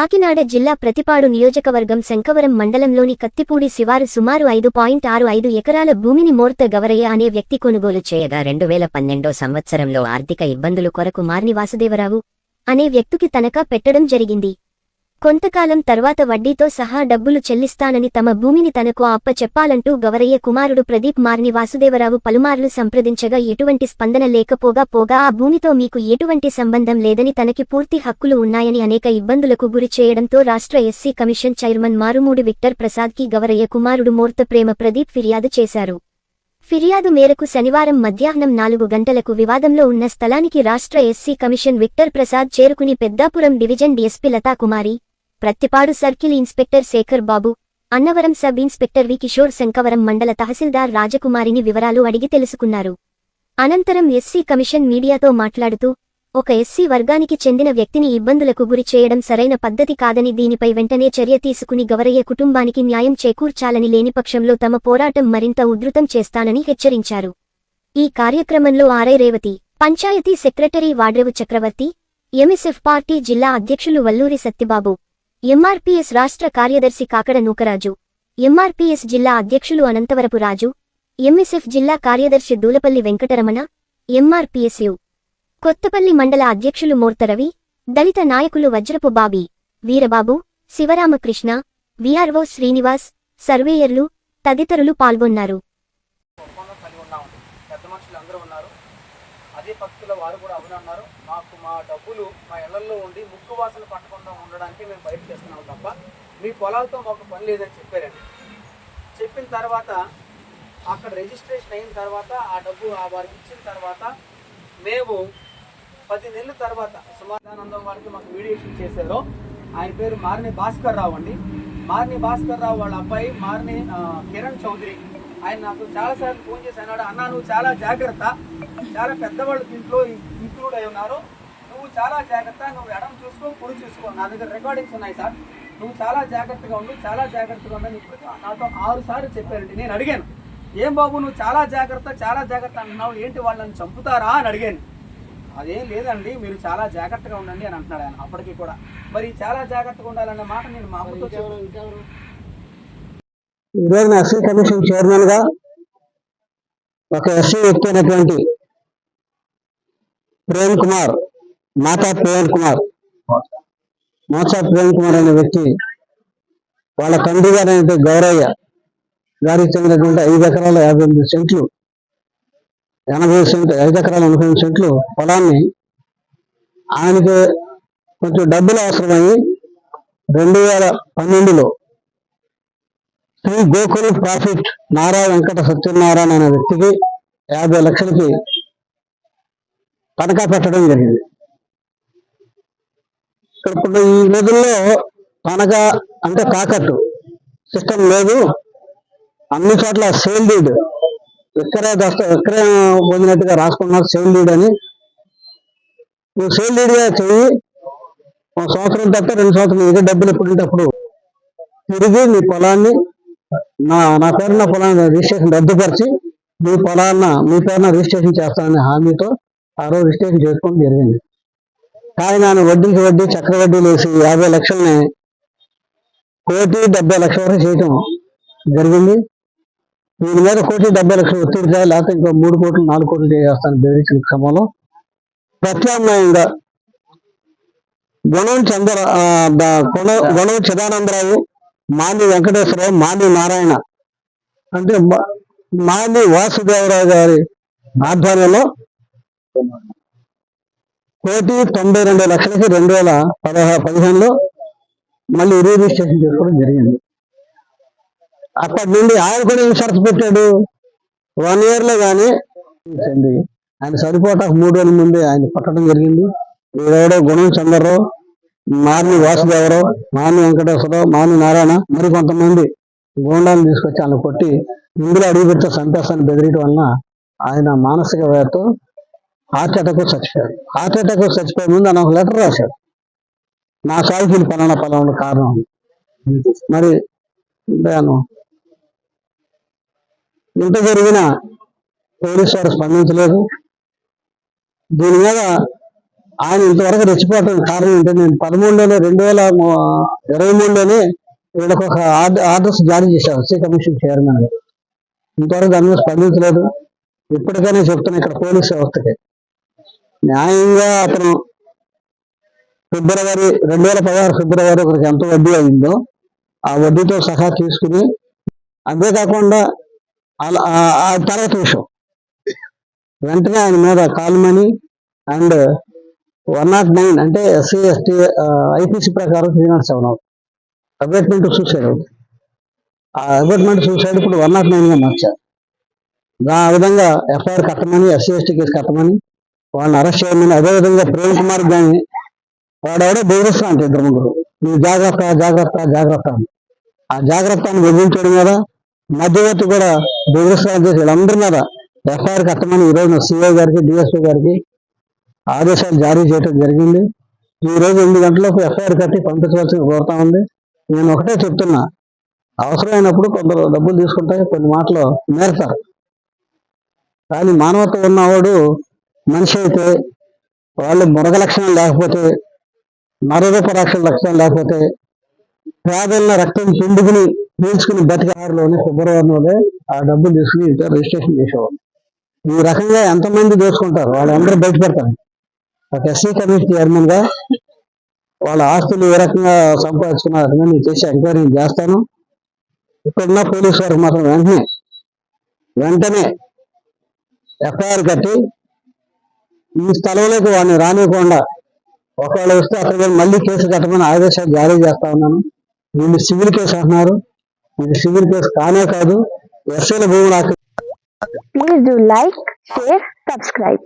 కాకినాడ జిల్లా ప్రతిపాడు నియోజకవర్గం శంకవరం మండలంలోని కత్తిపూడి శివారు సుమారు ఐదు పాయింట్ ఆరు ఐదు ఎకరాల భూమిని మోర్త గవరయ్య అనే వ్యక్తి కొనుగోలు చేయగా రెండు వేల పన్నెండో సంవత్సరంలో ఆర్థిక ఇబ్బందులు కొరకు మార్ని వాసుదేవరావు అనే వ్యక్తికి తనఖా పెట్టడం జరిగింది. కొంతకాలం తర్వాత వడ్డీతో సహా డబ్బులు చెల్లిస్తానని తమ భూమిని తనకు అప్ప చెప్పాలంటూ గవరయ్య కుమారుడు ప్రదీప్ మార్ని వాసుదేవరావు పలుమార్లు సంప్రదించగా ఎటువంటి స్పందన లేకపోగా పోగా ఆ భూమితో మీకు ఎటువంటి సంబంధం లేదని తనకి పూర్తి హక్కులు ఉన్నాయని అనేక ఇబ్బందులకు గురి చేయడంతో రాష్ట్ర SC commission chairman Marumudi Victor ప్రసాద్కి Gavaraiah కుమారుడు మూర్త ప్రేమ ప్రదీప్ ఫిర్యాదు చేశారు. ఫిర్యాదు మేరకు శనివారం మధ్యాహ్నం నాలుగు గంటలకు వివాదంలో ఉన్న స్థలానికి రాష్ట్ర ఎస్సీ కమిషన్ విక్టర్ ప్రసాద్ చేరుకుని Peddapuram division DSP Lathakumari Prathipadu circle inspector Sekhar Babu Annavaram sub inspector V Kishore Sankavaram మండల తహసీల్దార్ రాజకుమారిని వివరాలు అడిగి తెలుసుకున్నారు. అనంతరం ఎస్సీ కమిషన్ మీడియాతో మాట్లాడుతూ ఒక ఎస్సీ వర్గానికి చెందిన వ్యక్తిని ఇబ్బందులకు గురి చేయడం సరైన పద్ధతి కాదని దీనిపై వెంటనే చర్య తీసుకుని గవరయ్య కుటుంబానికి న్యాయం చేకూర్చాలని లేని పక్షంలో తమ పోరాటం మరింత ఉధృతం చేస్తానని హెచ్చరించారు. ఈ కార్యక్రమంలో RI Revathi panchayat secretary Vadrevu Chakravarthi MSF party జిల్లా అధ్యక్షులు వల్లూరి సత్యబాబు ఎంఆర్పీఎస్ రాష్ట్ర కార్యదర్శి కాకడ నూకరాజు ఎంఆర్పీఎస్ జిల్లా అధ్యక్షులు అనంతవరపు రాజు ఎంఎస్ఎఫ్ జిల్లా కార్యదర్శి దూలపల్లి వెంకటరమణ ఎంఆర్పీఎస్యు కొత్తపల్లి మండల అధ్యక్షులు మూర్తరవి దళిత నాయకులు వజ్రపు బాబీ వీరబాబు శివరామకృష్ణ విఆర్ఓ శ్రీనివాస్ సర్వేయర్లు తదితరులు పాల్గొన్నారు. అదే పక్షుల వారు కూడా అవునన్నారు మాకు మా డబ్బులు మా ఇళ్ళలో ఉండి ముక్కు వాసన పట్టకుండా ఉండడానికి మేము బయట చేస్తున్నాం తప్ప మీ పొలాలతో మాకు పని లేదని చెప్పారండి. చెప్పిన తర్వాత అక్కడ రిజిస్ట్రేషన్ అయిన తర్వాత ఆ డబ్బు ఆ వారికి ఇచ్చిన తర్వాత మేము పది నెలల తర్వాత సుమారానందం వారికి మాకు మీడియేషన్ చేశారు. ఆయన పేరు మారిని భాస్కర్ రావు అండి. మారిని భాస్కర్ రావు వాళ్ళ అబ్బాయి మారిని కిరణ్ చౌదరి. ఆయన నాకు చాలాసార్లు ఫోన్ చేసి అన్నాడు అన్నా నువ్వు చాలా జాగ్రత్త. చాలా పెద్దవాళ్ళు దీంట్లో ఇంక్లూడ్ అయి ఉన్నారు. నువ్వు చాలా జాగ్రత్త నువ్వు ఎడం చూసుకో కుడి చూసుకో. నా దగ్గర రికార్డింగ్స్ ఉన్నాయి సార్. నువ్వు చాలా జాగ్రత్తగా ఉండు చాలా జాగ్రత్తగా ఉండని ఇప్పుడు నాతో ఆరు సార్లు చెప్పారండి. నేను అడిగాను ఏం బాబు నువ్వు చాలా జాగ్రత్త చాలా జాగ్రత్త అంటున్నావు. ఏంటి వాళ్ళని చంపుతారా? అని అడిగాను. అదేం లేదండి మీరు చాలా జాగ్రత్తగా ఉండండి అని అంటున్నాడు ఆయన అప్పటికి కూడా. మరి చాలా జాగ్రత్తగా ఉండాలన్న మాట నేను మా అమ్మతో ఎస్సీ కమిషన్ చైర్మన్గా ఒక ఎస్సీ వ్యక్తి అయినటువంటి ప్రేమ్ కుమార్ మాతా ప్రేమ్ కుమార్ మోసా ప్రేమ్ కుమార్ అనే వ్యక్తి వాళ్ళ తండ్రి గారు గౌరయ్య గారికి చెందినటువంటి ఐదు ఎకరాల యాభై ఎనిమిది సెంట్లు ఎనభై సెంట్ ఐదు ఎకరాల ఎనభై ఎనిమిది సెంట్లు పొలాన్ని ఆయనకి కొంచెం డబ్బులు అవసరమయ్యి రెండు వేల పన్నెండులో శ్రీ గోకుల్ ప్రాఫిట్ నారా వెంకట సత్యనారాయణ అనే వ్యక్తికి యాభై లక్షలకి తనఖా పెట్టడం జరిగింది. ఇప్పుడు ఈ రోజుల్లో తనఖా అంటే తాకట్టు సిస్టమ్ లేదు. అన్ని చోట్ల సేల్ డీడ్ విక్రయ దస్త విక్రయం పొందినట్టుగా రాసుకున్నారు సేల్ డీడ్ అని. నువ్వు సేల్ డీడ్గా చెయ్యి ఒక సంవత్సరం తప్ప రెండు సంవత్సరం ఇదే డబ్బులు ఎప్పుడు తిరిగి నీ పొలాన్ని నా నా పేరున పొలాన్ని రిజిస్ట్రేషన్ రద్దుపరిచి మీ పొలాన్న మీ పేరున రిజిస్ట్రేషన్ చేస్తానని హామీతో ఆ రోజు రిజిస్ట్రేషన్ చేసుకోవడం జరిగింది. కానీ నేను వడ్డీకి వడ్డీ చక్ర వడ్డీలు వేసి యాభై లక్షల్ని కోటి డెబ్బై లక్షల వరకు చేయటం జరిగింది. దీని మీద కోటి డెబ్బై లక్షలు ఒత్తిడితే లేకపోతే ఇంకో మూడు కోట్లు నాలుగు కోట్లు చేస్తాను బెదిరించిన క్రమంలో ప్రత్యామ్నాయంగా గుణం చంద్ర గుణ- గుణం చిదానందరావు మాలి వెంకటేశ్వరరావు మాలి నారాయణ. అంటే మా- మాలి వాసుదేవరావు గారి ఆధ్వర్యంలో కోటి తొంభై రెండు లక్షలకి రెండు వేల పదహారు పదిహేనులో మళ్ళీ రిజిస్ట్రేషన్ చేసుకోవడం జరిగింది. అప్పటి నుండి ఆయన కూడా ఏం షరతు పెట్టాడు? వన్ ఇయర్లో కానీ ఆయన సరిపోటానికి మూడు రోజుల ముందే ఆయన పట్టడం జరిగింది. ఈడెవడో గుణం చంద్రరావు మాని వాసుదేవరావు మాని వెంకటేశ్వరరావు మాని నారాయణ మరి కొంతమంది గోండాలను తీసుకొచ్చి ఆయన కొట్టి ఇందులో అడుగు పెడితే సంతోషాన్ని బెదిరియడం వలన ఆయన మానసిక వ్యాధితో హార్ట్ అటాక్ చచ్చిపోయాడు. హార్ట్ అటాక్ చచ్చిపోయే ముందు ఆయన ఒక లెటర్ రాశాడు. నా సాగుకి పలానా పలానా కారణం మరి నేను ఇంత జరిగిన పోలీసు వారు స్పందించలేదు. దీని మీద ఆయన ఇంతవరకు రెచ్చిపోవడానికి కారణం ఏంటంటే నేను పదమూడులోనే రెండు వేల ఇరవై మూడులోనే వీళ్ళకి ఒక ఆర్డర్స్ జారీ చేశారు ఎస్సీ కమిషన్ చైర్మన్ ఇంతవరకు దాని మీద స్పందించలేదు. ఇప్పటికైనా చెప్తున్నా ఇక్కడ పోలీస్ వ్యవస్థకి. న్యాయంగా అతను ఫిబ్రవరి రెండు వేల పదహారు ఫిబ్రవరి ఒకరికి ఎంత వడ్డీ అయిందో ఆ వడ్డీతో సహా తీసుకుని అంతేకాకుండా అలా ఆ- తర్వాత విషయం. వెంటనే ఆయన మీద call and one not nine అంటే ఎస్సీ ఎస్టీ ఐపీసీ ప్రకారం త్రీ నాట్ సెవెన్ అవుతుంది అబేట్మెంట్ సూసైడ్ అవుతుంది ఆ అబేట్మెంట్ సూసైడ్ ఇప్పుడు వన్ నాట్ నైన్గా మార్చారు. ఆ విధంగా ఎఫ్ఐఆర్ కట్టమని ఎస్సీ ఎస్టీ కేసు కట్టమని వాళ్ళని అరెస్ట్ చేయమని అదే విధంగా ప్రేమ్ కుమార్ గాని వాడెవడో బెదిరిస్తా అంటే ఇద్దరు ముగ్గురు. నువ్వు జాగ్రత్త జాగ్రత్త జాగ్రత్త అని. ఆ జాగ్రత్త అని మీద మధ్యవర్తి కూడా బెదిరిస్తా చేసి వీళ్ళందరి మీద ఎఫ్ఐఆర్ కట్టమని ఈరోజు సిఐ గారికి డిఎస్పీ గారికి ఆదేశాలు జారీ చేయడం జరిగింది. ఈ రోజు ఎనిమిది గంటలకు ఎఫ్ఐఆర్ కట్టి పంపించవలసిన కోరుతా ఉంది. నేను ఒకటే చెప్తున్నా. అవసరమైనప్పుడు కొందరు డబ్బులు తీసుకుంటే కొన్ని మాటలు మేరతారు కానీ మానవత్వం ఉన్నవాడు మనిషి అయితే వాళ్ళు మృగ లక్షణం లేకపోతే నరరూప రక్షణ లక్షణం లేకపోతే పేదల రక్తం పిండుకుని పీల్చుకుని బతికారులోనే ఫిబ్రవరిలోనే ఆ డబ్బులు తీసుకుని రిజిస్ట్రేషన్ చేసేవాళ్ళు. ఈ రకంగా ఎంతమంది దోచుకుంటారు? వాళ్ళందరూ బయటపడతారు. ఒక ఎస్సీ కమిషన్ చైర్మన్గా వాళ్ళ ఆస్తులు ఏ రకంగా సంపాదించుకున్నారని నేను చేసి ఎంక్వైరీ చేస్తాను ఇక్కడున్న పోలీసు వారికి మాత్రం వెంటనే వెంటనే ఎఫ్ఐఆర్ కట్టి ఈ స్థలంలోకి వాడిని రానివ్వకుండా ఒకవేళ వస్తే అక్కడ మళ్ళీ కేసు కట్టమని ఆదేశాలు జారీ చేస్తా ఉన్నాను వీళ్ళు సివిల్ కేసు అంటున్నారు ఇది సివిల్ కేసు కానే కాదు ఎస్ఏల భూములు ఆక్రమించారు. Please do like share, subscribe.